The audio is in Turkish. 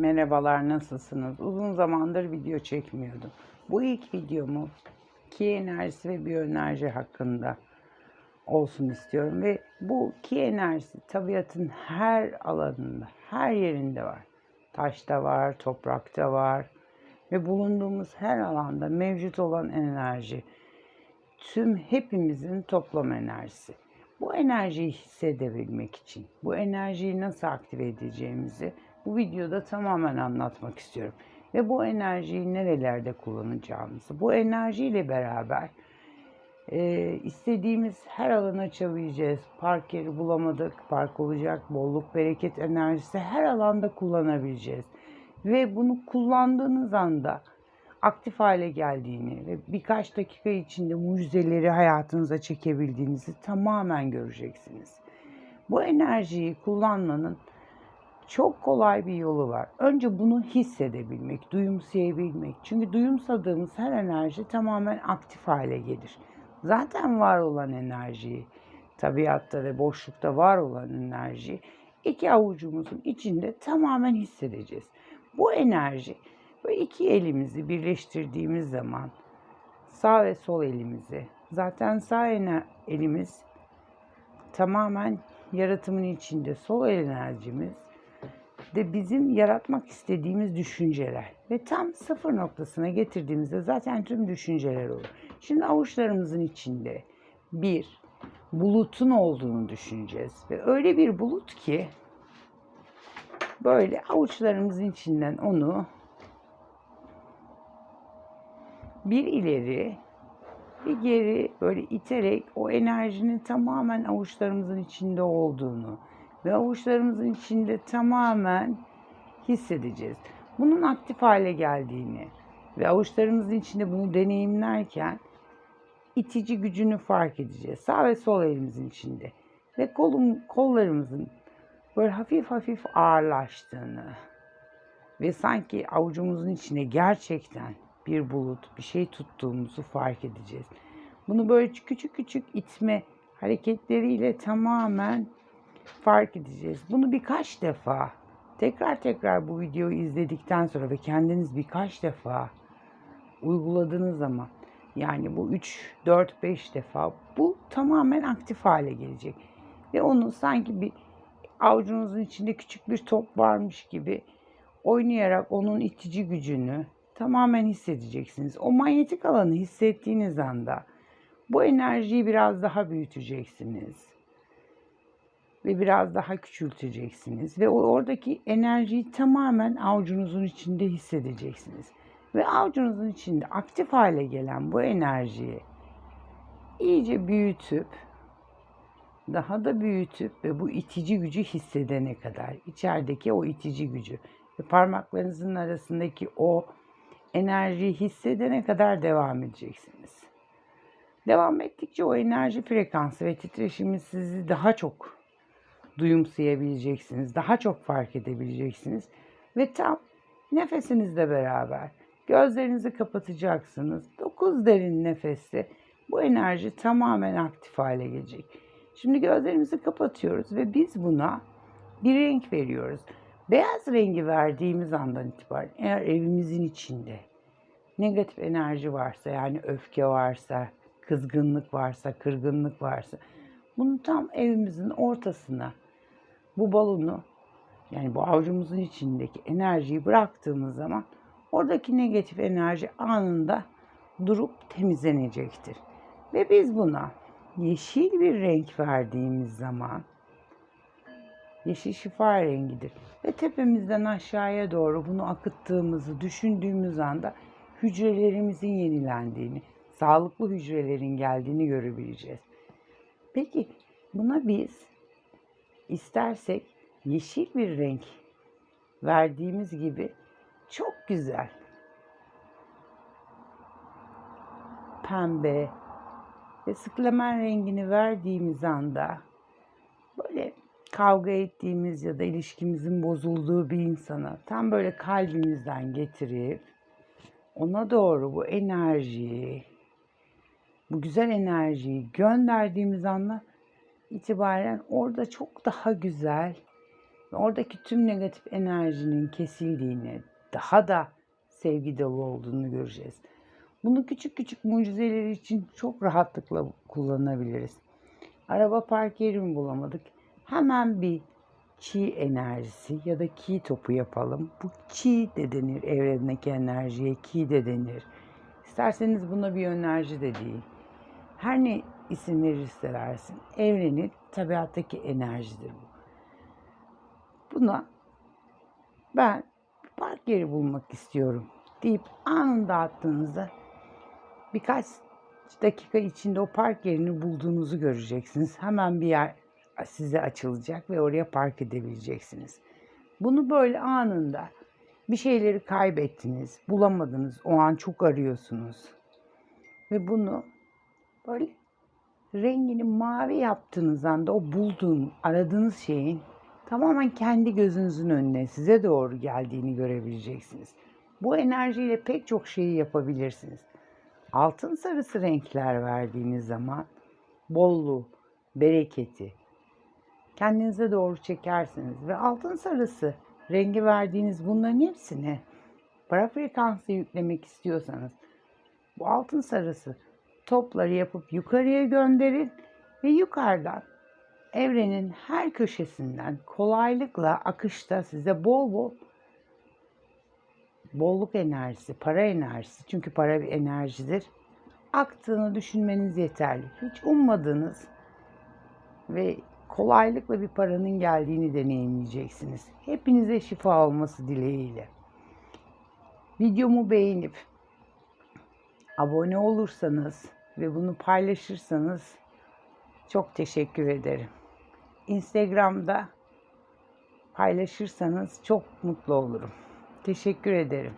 Merhabalar nasılsınız? Uzun zamandır video çekmiyordum. Bu ilk videomu ki enerjisi ve biyoenerji hakkında olsun istiyorum. Ve bu ki enerjisi tabiatın her alanında, her yerinde var. Taşta var, toprakta var ve bulunduğumuz her alanda mevcut olan enerji. Tüm hepimizin toplam enerjisi. Bu enerjiyi hissedebilmek için, bu enerjiyi nasıl aktive edeceğimizi bu videoda tamamen anlatmak istiyorum. Ve bu enerjiyi nerelerde kullanacağımızı, bu enerjiyle beraber e, istediğimiz her alana açabileceğiz. Park yeri bulamadık, park olacak, bolluk, bereket enerjisi her alanda kullanabileceğiz. Ve bunu kullandığınız anda aktif hale geldiğini ve birkaç dakika içinde mucizeleri hayatınıza çekebildiğinizi tamamen göreceksiniz. Bu enerjiyi kullanmanın çok kolay bir yolu var. Önce bunu hissedebilmek, duyumsayabilmek. Çünkü duyumsadığımız her enerji tamamen aktif hale gelir. Zaten var olan enerjiyi, tabiatta ve boşlukta var olan enerji iki avucumuzun içinde tamamen hissedeceğiz. Bu enerji ve iki elimizi birleştirdiğimiz zaman sağ ve sol elimizi zaten sağ elimiz tamamen yaratımın içinde sol enerjimiz de bizim yaratmak istediğimiz düşünceler ve tam sıfır noktasına getirdiğimizde zaten tüm düşünceler olur. Şimdi avuçlarımızın içinde bir bulutun olduğunu düşüneceğiz ve öyle bir bulut ki böyle avuçlarımızın içinden onu bir ileri bir geri böyle iterek o enerjinin tamamen avuçlarımızın içinde olduğunu ve avuçlarımızın içinde tamamen hissedeceğiz. Bunun aktif hale geldiğini ve avuçlarımızın içinde bunu deneyimlerken itici gücünü fark edeceğiz. Sağ ve sol elimizin içinde ve kolum, kollarımızın böyle hafif hafif ağırlaştığını ve sanki avucumuzun içine gerçekten bir bulut, bir şey tuttuğumuzu fark edeceğiz. Bunu böyle küçük küçük itme hareketleriyle tamamen fark edeceğiz. Bunu birkaç defa tekrar tekrar bu videoyu izledikten sonra ve kendiniz birkaç defa uyguladığınız zaman yani bu 3, 4, 5 defa bu tamamen aktif hale gelecek. Ve onu sanki bir avucunuzun içinde küçük bir top varmış gibi oynayarak onun itici gücünü tamamen hissedeceksiniz. O manyetik alanı hissettiğiniz anda bu enerjiyi biraz daha büyüteceksiniz ve biraz daha küçülteceksiniz ve oradaki enerjiyi tamamen avucunuzun içinde hissedeceksiniz. Ve avucunuzun içinde aktif hale gelen bu enerjiyi iyice büyütüp daha da büyütüp ve bu itici gücü hissedene kadar içerideki o itici gücü ve parmaklarınızın arasındaki o enerjiyi hissedene kadar devam edeceksiniz. Devam ettikçe o enerji frekansı ve titreşimi sizi daha çok duyumsayabileceksiniz. Daha çok fark edebileceksiniz. Ve tam nefesinizle beraber gözlerinizi kapatacaksınız. 9 derin nefeste bu enerji tamamen aktif hale gelecek. Şimdi gözlerimizi kapatıyoruz ve biz buna bir renk veriyoruz. Beyaz rengi verdiğimiz andan itibaren eğer evimizin içinde negatif enerji varsa yani öfke varsa, kızgınlık varsa, kırgınlık varsa bunu tam evimizin ortasına bu balonu yani bu avucumuzun içindeki enerjiyi bıraktığımız zaman oradaki negatif enerji anında durup temizlenecektir. Ve biz buna yeşil bir renk verdiğimiz zaman yeşil şifa rengidir. Ve tepemizden aşağıya doğru bunu akıttığımızı düşündüğümüz anda hücrelerimizin yenilendiğini, sağlıklı hücrelerin geldiğini görebileceğiz. Peki buna biz istersek yeşil bir renk verdiğimiz gibi çok güzel. Pembe ve sıklamen rengini verdiğimiz anda böyle kavga ettiğimiz ya da ilişkimizin bozulduğu bir insana tam böyle kalbimizden getirip ona doğru bu enerjiyi, bu güzel enerjiyi gönderdiğimiz anda itibaren orada çok daha güzel oradaki tüm negatif enerjinin kesildiğini, daha da sevgi dolu olduğunu göreceğiz. Bunu küçük küçük mucizeler için çok rahatlıkla kullanabiliriz. Araba park yeri mi bulamadık? Hemen bir çi enerjisi ya da ki topu yapalım. Bu ki de denir evrendeki enerjiye, ki de denir. İsterseniz buna bir enerji de değil. Her ne isim verirse versin. Evrenin tabiattaki enerjidir bu. Buna ben park yeri bulmak istiyorum deyip anında attığınızda birkaç dakika içinde o park yerini bulduğunuzu göreceksiniz. Hemen bir yer size açılacak ve oraya park edebileceksiniz. Bunu böyle anında bir şeyleri kaybettiniz, bulamadınız, o an çok arıyorsunuz. Ve bunu böyle rengini mavi yaptığınız anda o bulduğun, aradığınız şeyin tamamen kendi gözünüzün önüne size doğru geldiğini görebileceksiniz. Bu enerjiyle pek çok şeyi yapabilirsiniz. Altın sarısı renkler verdiğiniz zaman bolluğu, bereketi kendinize doğru çekersiniz ve altın sarısı rengi verdiğiniz bunların hepsine para frekansı yüklemek istiyorsanız bu altın sarısı topları yapıp yukarıya gönderin ve yukarıdan evrenin her köşesinden kolaylıkla akışta size bol bol bolluk enerjisi, para enerjisi çünkü para bir enerjidir. Aktığını düşünmeniz yeterli. Hiç ummadığınız ve kolaylıkla bir paranın geldiğini deneyimleyeceksiniz. Hepinize şifa olması dileğiyle. Videomu beğenip abone olursanız ve bunu paylaşırsanız çok teşekkür ederim. Instagram'da paylaşırsanız çok mutlu olurum. Teşekkür ederim.